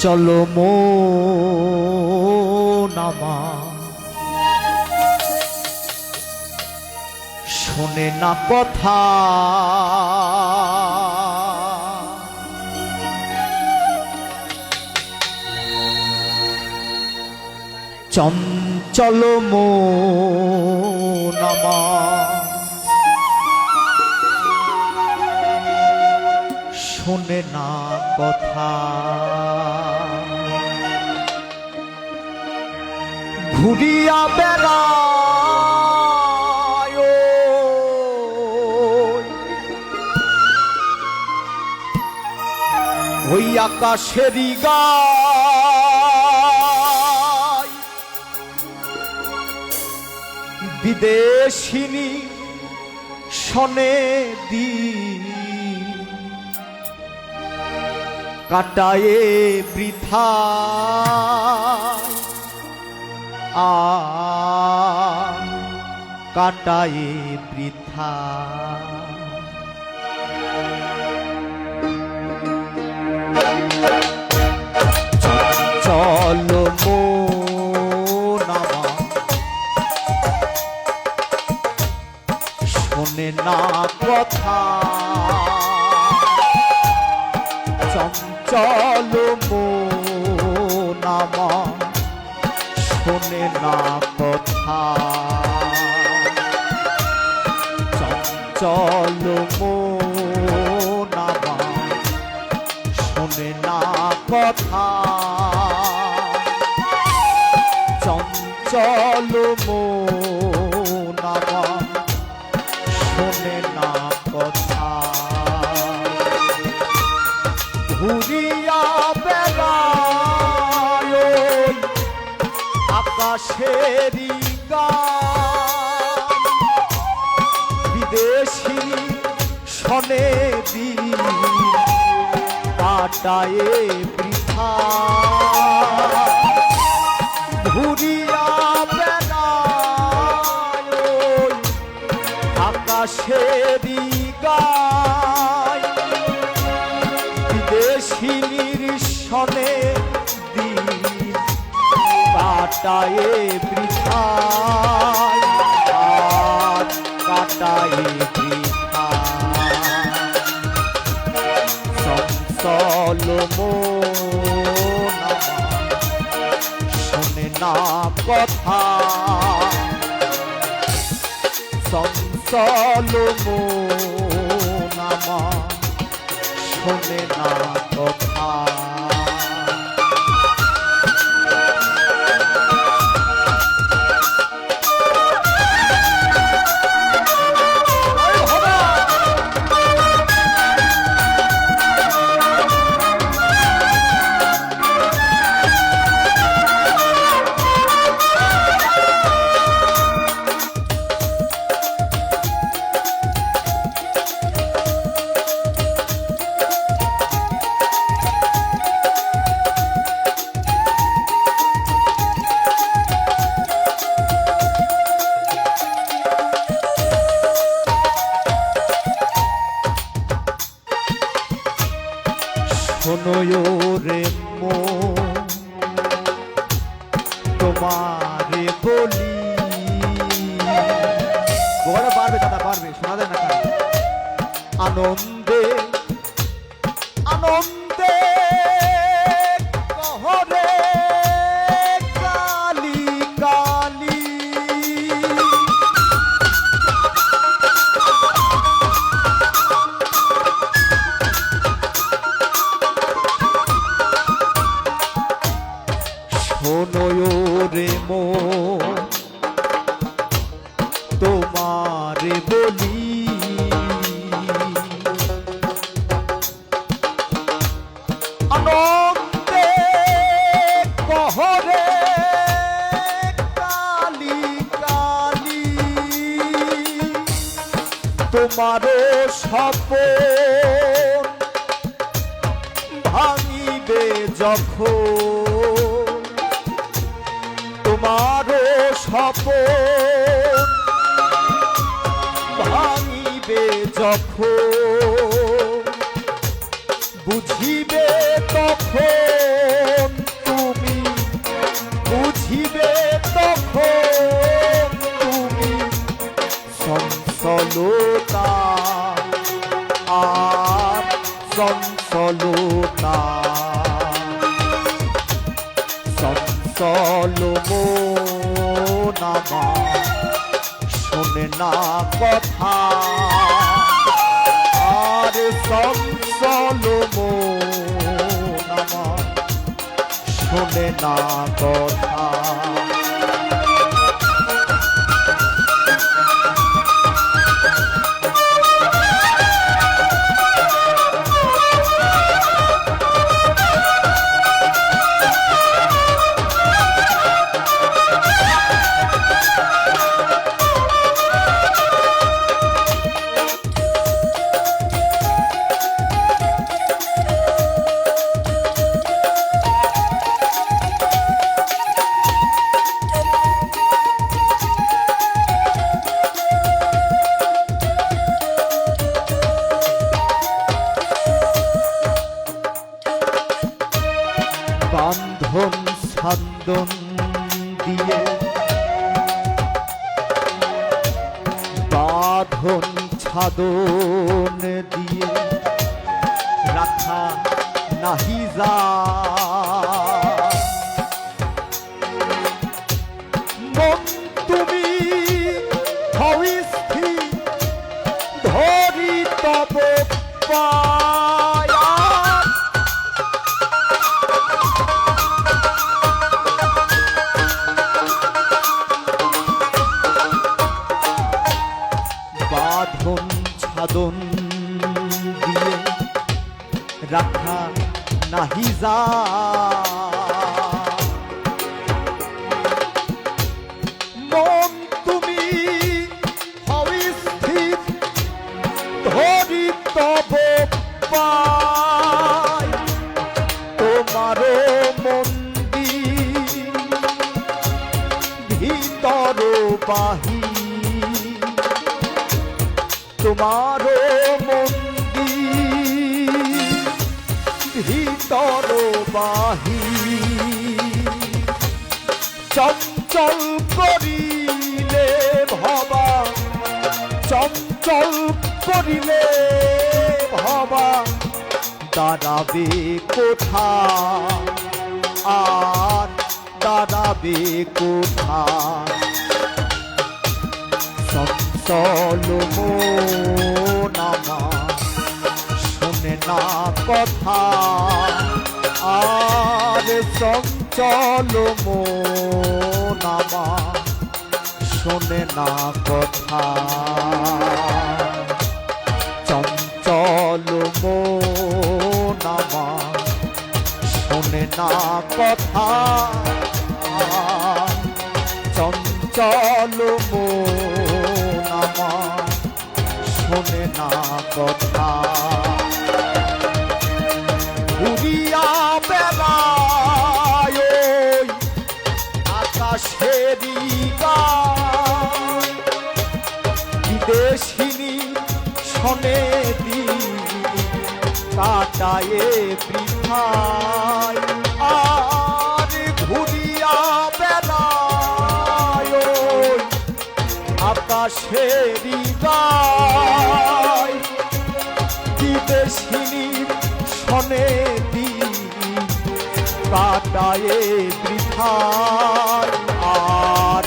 চঞ্চল নামা শোনে না কথা। চঞ্চল মো নামা শোনে না কথা। ঘুরিয়া বেড়ায় ওই। আকাশেরই গায়। বিদেশিনী শনে দিন কাটায়ে বৃথা। আ কাটায়ে বৃথা। চঞ্চল নামা শোনে না কথা। চঞ্চল শোনে না কথা। ঘুরিয়া বেড়ায় ওই আকাশেরই শনে দিন কাটায়ে বৃথা। ঘুরিয়া বেড়ায় ওই আকাশেরই গায় বিদেশিনীর সনে দিন কাটায়ে কাটায়ে শোনে না কথা। চঞ্চল নামা শোনে না কথা। শোনো রে মো। তোমারে বলি। বড় পারবে দাদা পারবে শোনা না আনন্দে আনন্দে যখন তোমারও সপন ভাঙিবে যখন বুঝিবে তখন তুমি বুঝিবে তখন তুমি চঞ্চলতা আর চঞ্চলতা। নামা শোনে না কথা। আর চঞ্চল নামা শোনে না কথা। বান্ধন সান্দন দিয়ে বাঁধন ছাদন দিয়ে রাখা নাহি যা। তুমি ধরি যা বাহির চঞ্চল করিলে ভবা চঞ্চল করিলে ভবা দাঁড়াবে কোথা আর দাঁড়াবে কোথা চঞ্চল নামা শোনে না কথা। আর চঞ্চল নামা শোনে না কথা। চঞ্চল নামা শোনে না কথা। চঞ্চল নামা শোনে না কথা। কাটায়ে বৃথায় আর ঘুরিয়া বেলায় ওই আকাশেরই গায় বিদেশিনী শোনে দি কাটায়ে বৃথায় আর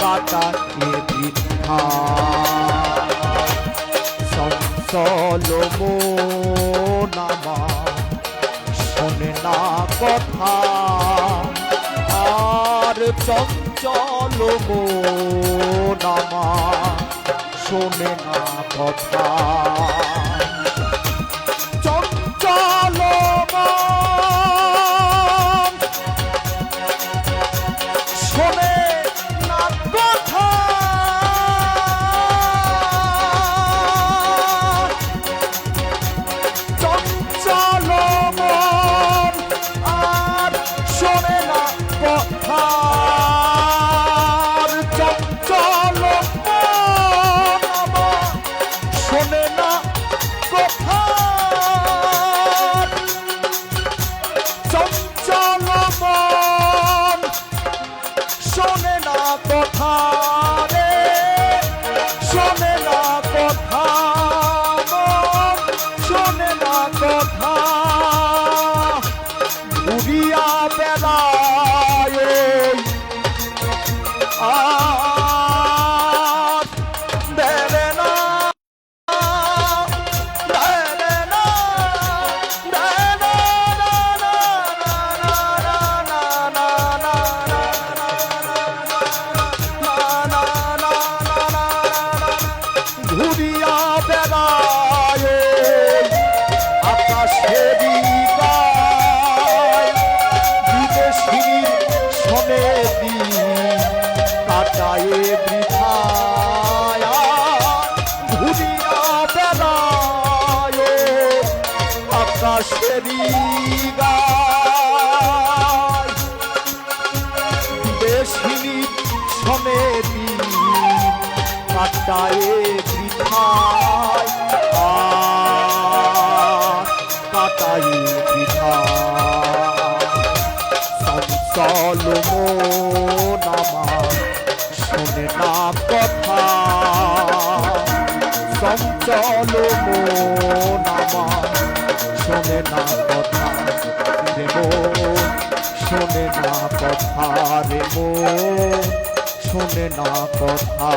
কাটায়ে বৃথায় চঞ্চল নামা শোনে না কথা। আর চঞ্চল নামা শোনে না কথা। সবে গায়। দেশিনী শোনেরি কাটায় আর কাটায় মন আমার শোনে না কথা। চঞ্চল মন আমার শোনে না কথা রে শোনে না কথা রে শোনে না কথা।